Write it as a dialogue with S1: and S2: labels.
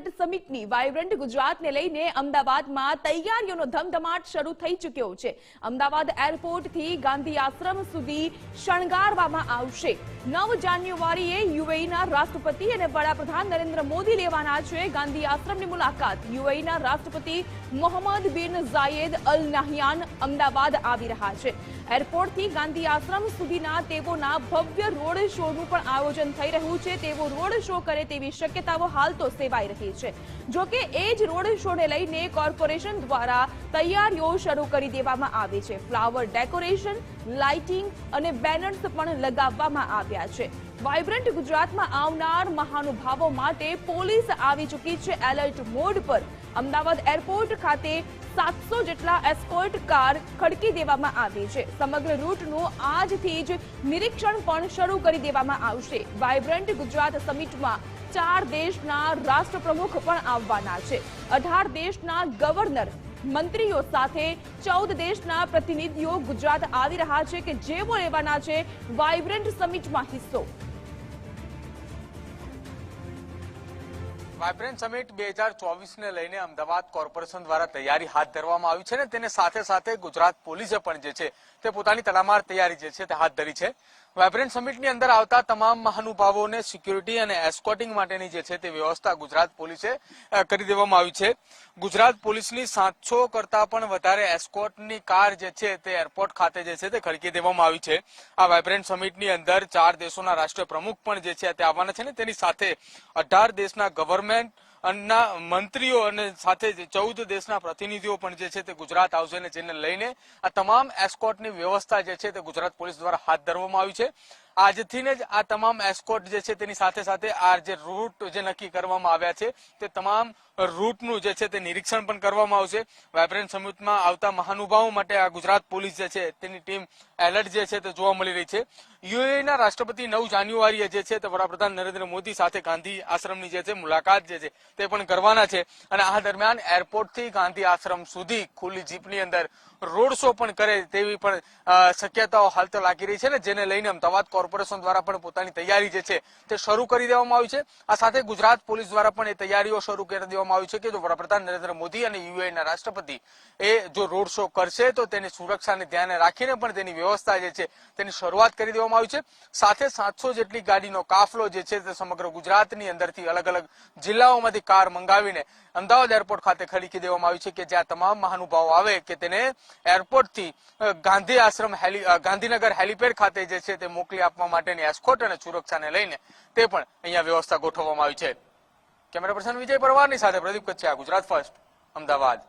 S1: સમિટની vibrant ગુજરાતને લઈને અમદાવાદમાં તૈયારીઓનો ધમધમાટ શરૂ થઈ ચૂક્યો છે. અમદાવાદ એરપોર્ટથી ગાંધી આશ્રમ સુધી શણગારવામાં આવશે. નવ જાન્યુઆરીએ યુએઈના રાષ્ટ્રપતિ અને વડાપ્રધાન નરેન્દ્ર મોદી લેવાના છે. ગાંધી આશ્રમની મુલાકાત. યુએઈના રાષ્ટ્રપતિ મોહમ્મદ બિન ઝાયેદ અલ નાહિયાન અમદાવાદ આવી રહ્યા છે. એરપોર્ટથી ગાંધી આશ્રમ સુધીના તેઓના ભવ્ય રોડ શોનું પણ આયોજન થઈ રહ્યું છે. તેવો રોડ શો કરે તેવી શક્યતાઓ હાલ તો સેવાઈ રહી છે. જોકે એ જ રોડ શોને લઈને કોર્પોરેશન દ્વારા તૈયારીઓ શરૂ કરી દેવામાં આવી છે. ફ્લાવર ડેકોરેશન, લાઇટિંગ અને બેનર્સ પણ લગાવવામાં આવ્યા છે. વાઇબ્રન્ટ ગુજરાતમાં આવનાર મહાનુભાવો માટે પોલીસ આવી ચૂકી છે એલર્ટ મોડ પર. અમદાવાદ એરપોર્ટ ખાતે સાતસો જેટલા એસ્કોર્ટ કાર ખડકી દેવામાં આવી છે. સમગ્ર રૂટનું આજથી જ નિરીક્ષણ પણ શરૂ કરી દેવામાં આવશે. વાઇબ્રન્ટ ગુજરાત સમિટમાં ચાર દેશના રાષ્ટ્રપ્રમુખ પણ આવવાના છે. અઢાર દેશના ગવર્નર, મંત્રીઓ સાથે ચૌદ દેશના પ્રતિનિધિઓ ગુજરાત આવી રહ્યા છે કે જેઓ લેવાના છે વાઇબ્રન્ટ સમિટમાં હિસ્સો.
S2: વાઇબ્રન્ટ સમિટ બે હજાર ચોવીસને લઈને અમદાવાદ કોર્પોરેશન દ્વારા તૈયારી હાથ ધરવામાં આવી છે ને તેને સાથે સાથે ગુજરાત પોલીસે પણ જે છે તે પોતાની તડામાર તૈયારી જે છે તે હાથ ધરી છે. વાઇબ્રન્ટ સમિટની અંદર આવતા તમામ મહાનુભાવોને સિક્યુરિટી અને એસ્કોટિંગ માટેની જે છે તે વ્યવસ્થા ગુજરાત પોલીસે કરી દેવામાં આવી છે. ગુજરાત પોલીસની સાતસો કરતા પણ વધારે એસ્કોટની કાર જે છે તે એરપોર્ટ ખાતે જે છે તે ખડકી દેવામાં આવી છે. આ વાઇબ્રન્ટ સમિટની અંદર ચાર દેશોના રાષ્ટ્રીય પ્રમુખ પણ જે છે તે આવવાના છે ને તેની સાથે અઢાર દેશના ગવર્મેન્ટ ના મંત્રીઓ અને સાથે ચૌદ દેશના પ્રતિનિધિઓ પણ જે છે તે ગુજરાત આવશે અને જેને લઈને આ તમામ એસ્કોટની વ્યવસ્થા જે છે તે ગુજરાત પોલીસ દ્વારા હાથ ધરવામાં આવી છે. આજથી જ આ તમામ એસ્કોટ જે છે તેની સાથે સાથે આ જે રૂટ જે નક્કી કરવામાં આવ્યા છે, તે તમામ રૂટનું જે છે તે નિરીક્ષણ પણ કરવામાં આવશે. વાયબ્રન્ટ સમિટમાં આવતા મહાનુભાવો માટે આ ગુજરાત પોલીસ જે છે તેની ટીમ એલર્ટ જે છે તે જોવા મળી રહી છે. યુએના રાષ્ટ્રપતિ નવ જાન્યુઆરીએ જે છે તે વડાપ્રધાન નરેન્દ્ર મોદી સાથે ગાંધી આશ્રમની જે છે મુલાકાત જે છે તે પણ કરવાના છે અને આ દરમિયાન એરપોર્ટથી ગાંધી આશ્રમ સુધી ખુલ્લી જીપની અંદર રોડ શો પણ કરે તેવી પણ શક્યતાઓ હાલ તો લાગી રહી છે ને, જેને લઈને અમદાવાદ કોર્પોરેશન દ્વારા પણ પોતાની તૈયારી જે છે તે શરૂ કરી દેવામાં આવી છે. આ સાથે ગુજરાત પોલીસ દ્વારા પણ એ તૈયારીઓ શરૂ કરી દેવામાં આવી છે કે જો વડાપ્રધાન નરેન્દ્ર મોદી અને યુએઈના રાષ્ટ્રપતિ એ જો રોડ શો કરશે તો તેની સુરક્ષાને ધ્યાને રાખીને પણ તેની વ્યવસ્થા જે છે તેની શરૂઆત કરી દેવામાં આવી છે. સાથે સાતસો જેટલી ગાડીનો કાફલો જે છે તે સમગ્ર ગુજરાતની અંદરથી અલગ અલગ જિલ્લાઓમાંથી કાર મંગાવીને અમદાવાદ એરપોર્ટ ખાતે ખડીકી દેવામાં આવી છે કે જ્યાં તમામ મહાનુભાવો આવે કે તેને એરપોર્ટથી ગાંધી આશ્રમ હેલી ગાંધીનગર હેલીપેડ ખાતે જે છે તે મોકલી આપવા માટેની એસ્કોટ અને સુરક્ષાને લઈને તે પણ અહીંયા વ્યવસ્થા ગોઠવવામાં આવી છે. કેમેરા પર્સન વિજય પરવારની સાથે પ્રદીપ કચ્છા ગુજરાત ફર્સ્ટ, અમદાવાદ.